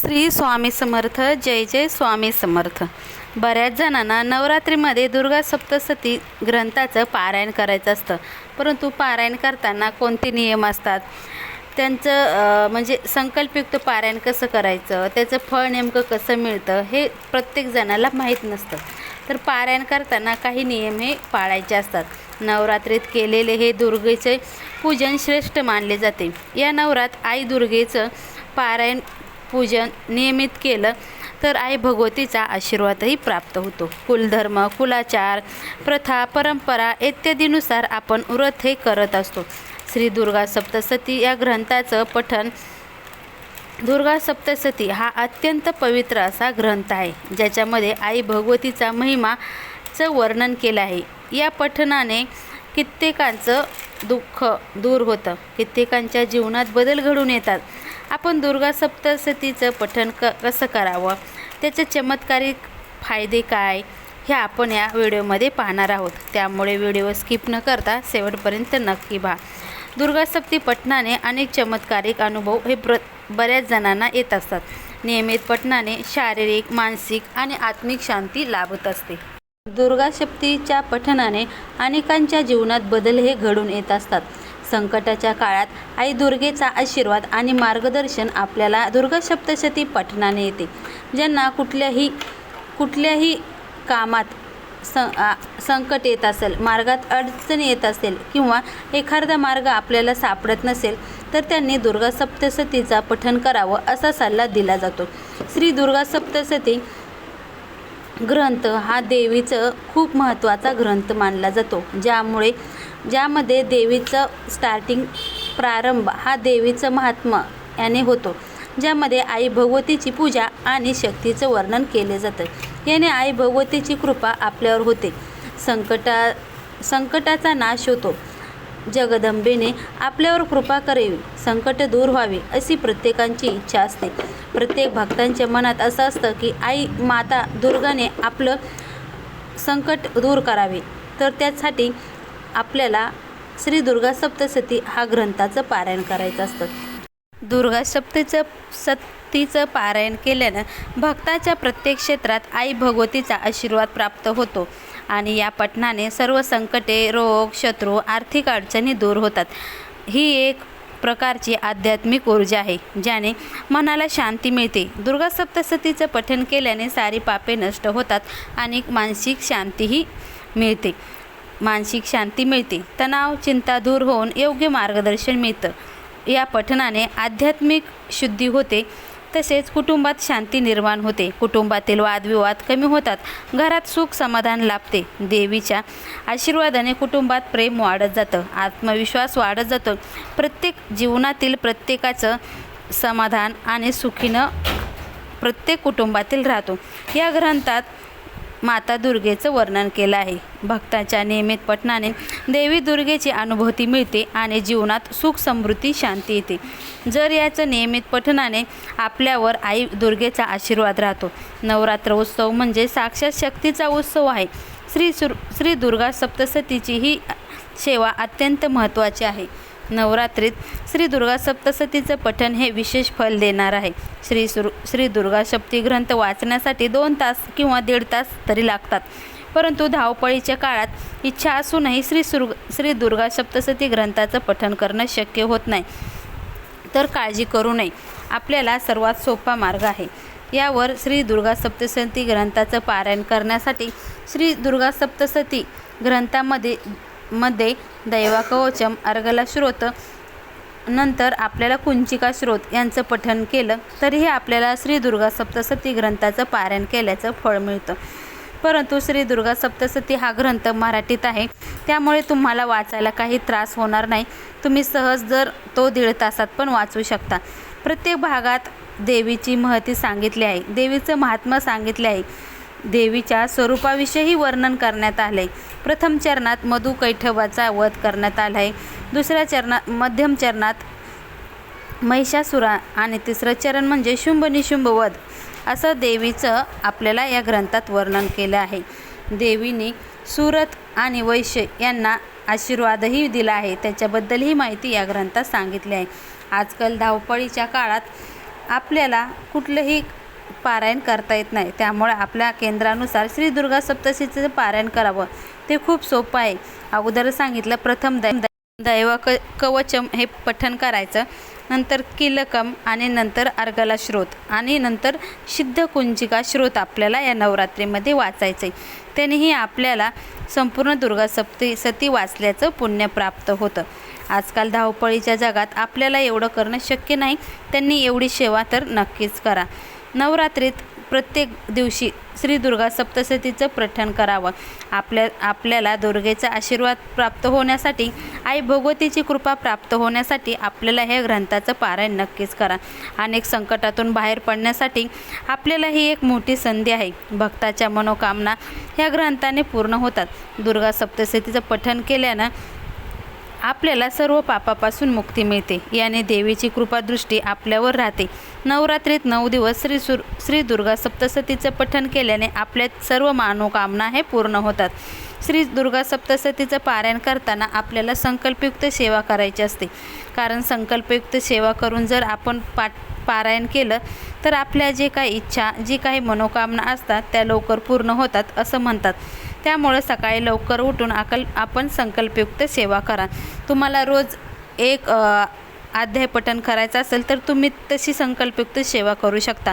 श्री स्वामी समर्थ जय जय स्वामी समर्थ. बऱ्याच जणांना नवरात्रीमध्ये दुर्गा सप्तशती ग्रंथाचं पारायण करायचं असतं. परंतु पारायण करताना कोणते नियम असतात? त्यांचं म्हणजे संकल्पयुक्त पारायण कसं करायचं? त्याचं फळ नेमकं कसं मिळतं? हे प्रत्येक जणाला माहीत नसतं. तर पारायण करताना काही नियम हे पाळायचे असतात. नवरात्रीत केलेले हे दुर्गेचे पूजन श्रेष्ठ मानले जाते. या नवरात आई दुर्गेचं पारायण पूजन नियमित केलं तर आई भगवतीचा आशीर्वादही प्राप्त होतो. कुलधर्म कुलाचार प्रथा परंपरा इत्यादीनुसार आपण व्रत हे करत असतो. श्री दुर्गा सप्तसती या ग्रंथाचं पठण दुर्गा सप्तसती हा अत्यंत पवित्र असा ग्रंथ आहे ज्याच्यामध्ये आई भगवतीचा महिमाचं वर्णन केलं आहे. या पठणाने कित्येकांचं दुःख दूर होतं. कित्येकांच्या जीवनात बदल घडून येतात. आपण दुर्गा सप्तशतीचं पठण क कसं करावं? त्याचे चमत्कारिक फायदे काय? हे आपण या व्हिडिओमध्ये पाहणार आहोत. त्यामुळे व्हिडिओ स्किप न करता शेवटपर्यंत नक्की पहा. दुर्गा सप्ती पठणाने अनेक चमत्कारिक अनुभव हे प्र बऱ्याच जणांना येत असतात. नियमित पठणाने शारीरिक मानसिक आणि आत्मिक शांती लाभत असते. दुर्गा शक्तीच्या पठणाने अनेकांच्या जीवनात बदल हे घडून येत असतात. संकटाच्या काळात आई दुर्गेचा आशीर्वाद आणि मार्गदर्शन आपल्याला दुर्गा सप्तशती पठणाने येते ज्यांना कुठल्याही कुठल्याही कामात स संकट येत असेल मार्गात अडचण येत असेल किंवा एखादा मार्ग आपल्याला सापडत नसेल तर त्यांनी दुर्गा सप्तशतीचा पठण करावं असा सल्ला दिला जातो. श्री दुर्गा सप्तशती ग्रंथ हा देवीचं खूप महत्त्वाचा ग्रंथ मानला जातो. ज्यामुळे ज्यामध्ये देवीचं स्टार्टिंग प्रारंभ हा देवीचं महात्मा याने होतो. ज्यामध्ये आई भगवतीची पूजा आणि शक्तीचं वर्णन केले जातं. याने आई भगवतीची कृपा आपल्यावर होते. संकटा संकटाचा नाश होतो. जगदंबेने आपल्यावर कृपा करावी संकट दूर व्हावे अशी प्रत्येकांची इच्छा असते. प्रत्येक भक्तांच्या मनात असं असतं की आई माता दुर्गाने आपलं संकट दूर करावे. तर त्यासाठी आपल्याला श्री दुर्गा सप्तसती हा ग्रंथाचं पारायण करायचं असतं. दुर्गा सप्तीचं सतीचं पारायण केल्यानं भक्ताच्या प्रत्येक क्षेत्रात आई भगवतीचा आशीर्वाद प्राप्त होतो आणि या पठणाने सर्व संकटे रोग शत्रू आर्थिक अडचणी दूर होतात. ही एक प्रकारची आध्यात्मिक ऊर्जा आहे ज्याने मनाला शांती मिळते. दुर्गा सप्तशतीचं पठण केल्याने सारी पापे नष्ट होतात आणि मानसिक शांतीही मिळते. मानसिक शांती मिळते. तणाव चिंता दूर होऊन योग्य मार्गदर्शन मिळतं. या पठणाने आध्यात्मिक शुद्धी होते. तसेच कुटुंबात शांती निर्माण होते. कुटुंबातील वादविवाद कमी होतात. घरात सुख समाधान लाभते. देवीच्या आशीर्वादाने कुटुंबात प्रेम वाढत जातं. आत्मविश्वास वाढत जातो. प्रत्येक जीवनातील प्रत्येकाचं समाधान आणि सुखीनं प्रत्येक कुटुंबातील राहतो. या ग्रंथात माता दुर्गेचं वर्णन केलं आहे. भक्ताच्या नियमित पठणाने देवी दुर्गेची अनुभूती मिळते आणि जीवनात सुख समृद्धी शांती येते. जर याचं नियमित पठणाने आपल्यावर आई दुर्गेचा आशीर्वाद राहतो. नवरात्र उत्सव म्हणजे साक्षात शक्तीचा उत्सव आहे. श्री सुर श्री दुर्गा सप्तसतीची ही सेवा अत्यंत महत्त्वाची आहे. नवरात्रीत श्री दुर्गा सप्तसतीचं पठण हे विशेष फल देणार आहे. श्री सुर श्री दुर्गा शक्ती ग्रंथ वाचण्यासाठी दोन तास किंवा दीड तास तरी लागतात. परंतु धावपळीच्या काळात इच्छा असूनही श्री सुर श्री दुर्गा सप्तसती ग्रंथाचं पठण करणं शक्य होत नाही. तर काळजी करू नये. आपल्याला सर्वात सोपा मार्ग आहे. यावर श्री दुर्गा सप्तसती ग्रंथाचं पारायण करण्यासाठी श्री दुर्गा सप्तसती ग्रंथामध्ये मध्ये दैवाकवचम अर्गला श्रोत नंतर आपल्याला कुंचिका श्रोत यांचं पठन केलं तरीही आपल्याला श्री दुर्गा सप्तसती ग्रंथाचं पारायण केल्याचं फळ मिळतं. परंतु श्री दुर्गा सप्तसती हा ग्रंथ मराठीत आहे. त्यामुळे तुम्हाला वाचायला काही त्रास होणार नाही. तुम्ही सहज जर तो दीड तासात पण वाचू शकता. प्रत्येक भागात देवीची महती सांगितली आहे. देवीचं महात्म्य सांगितले आहे. देवीच्या स्वरूपाविषयी वर्णन करण्यात आले प्रथम चरणात मधु कैठवाचा वध करण्यात आला आहे दुसऱ्या चरणात मध्यम चरणात महिषासुरा आणि तिसरं चरण म्हणजे शुंभ निशुंभ वध. असं देवीचं आपल्याला या ग्रंथात वर्णन केलं आहे. देवीने सुरत आणि वैश्य यांना आशीर्वादही दिला आहे. त्याच्याबद्दलही माहिती या ग्रंथात सांगितली आहे. आजकाल धावपळीच्या काळात आपल्याला कुठलंही पारायण करता येत नाही. त्यामुळे आपल्या केंद्रानुसार श्री दुर्गा सप्तशीचं पारायण करावं. ते खूप सोपं आहे. अगोदर सांगितलं प्रथम दै दैव क कवचम हे पठण करायचं नंतर किलकम आणि नंतर अर्गला श्रोत आणि नंतर सिद्ध कुंजिका श्रोत आपल्याला या नवरात्रीमध्ये वाचायचं आहे त्यानेही आपल्याला संपूर्ण दुर्गा सप्ती सती वाचल्याचं पुण्य प्राप्त होतं. आजकाल धावपळीच्या जगात आपल्याला एवढं करणं शक्य नाही. त्यांनी एवढी सेवा तर नक्कीच करा. नवरात्रीत प्रत्येक दिवशी श्री दुर्गा सप्तशतीचं पठण करावं. आपल्या आपल्याला दुर्गेचा आशीर्वाद प्राप्त होण्यासाठी आई भगवतीची कृपा प्राप्त होण्यासाठी आपल्याला ह्या ग्रंथाचं पारायण नक्कीच करा. अनेक संकटातून बाहेर पडण्यासाठी आपल्याला ही एक मोठी संधी आहे. भक्ताच्या मनोकामना ह्या ग्रंथाने पूर्ण होतात. दुर्गा सप्तशतीचं पठण केल्यानं आपल्याला सर्व पापापासून मुक्ती मिळते. याने देवीची कृपादृष्टी आपल्यावर राहते. नवरात्रीत नऊ दिवस श्री सुर श्री दुर्गा सप्तसतीचं पठण केल्याने आपल्या सर्व मनोकामना हे पूर्ण होतात. श्री दुर्गा सप्तसतीचं पारायण करताना आपल्याला संकल्पयुक्त सेवा करायची असते. कारण संकल्पयुक्त सेवा करून जर आपण पाठ पारायण केलं तर आपल्या जे काही इच्छा जी काही मनोकामना असतात त्या लवकर पूर्ण होतात असं म्हणतात. त्यामुळं सकाळी लवकर उठून अकल आपण संकल्पयुक्त सेवा करा. तुम्हाला रोज एक अध्याय पठण करायचं असेल तर तुम्ही तशी संकल्पयुक्त सेवा करू शकता.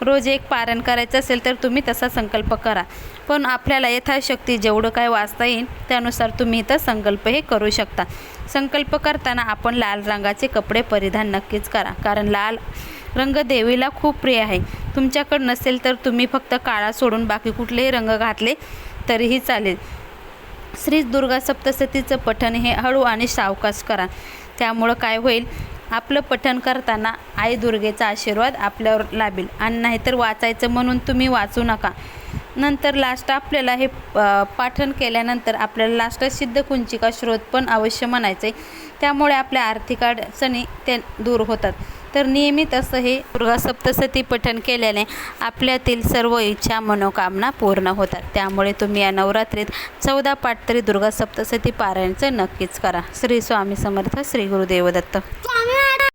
रोज एक पारायण करायचं असेल तर तुम्ही तसा संकल्प करा. पण आपल्याला यथाशक्ती जेवढं काय वाचता येईल त्यानुसार तुम्ही इथं संकल्प हे करू शकता. संकल्प करताना आपण लाल रंगाचे कपडे परिधान नक्कीच करा. कारण लाल रंग देवीला खूप प्रिय आहे. तुमच्याकडं नसेल तर तुम्ही फक्त काळा सोडून बाकी कुठलेही रंग घातले तरीही चालेल. श्री दुर्गा सप्तशतीचं पठण हे हळू आणि सावकाश करा. त्यामुळं काय होईल? आपलं पठण करताना आई दुर्गेचा आशीर्वाद आपल्यावर लाभेल. आणि नाहीतर वाचायचं म्हणून तुम्ही वाचू नका. नंतर लास्ट आपल्याला हे पाठन केल्यानंतर आपल्याला लास्ट सिद्ध कुंचिका स्रोत पण अवश्य म्हणायचं आहे त्यामुळे आपल्या आर्थिक अडचणी ते दूर होतात. तर नियमित असं हे दुर्गा सप्तशती पठण केल्याने आपल्यातील सर्व इच्छा मनोकामना पूर्ण होतात. त्यामुळे तुम्ही या नवरात्रीत चौदा पाठ तरी दुर्गा सप्तशती पारायणचं नक्कीच करा. श्री स्वामी समर्थ श्री गुरुदेव दत्त. स्वामी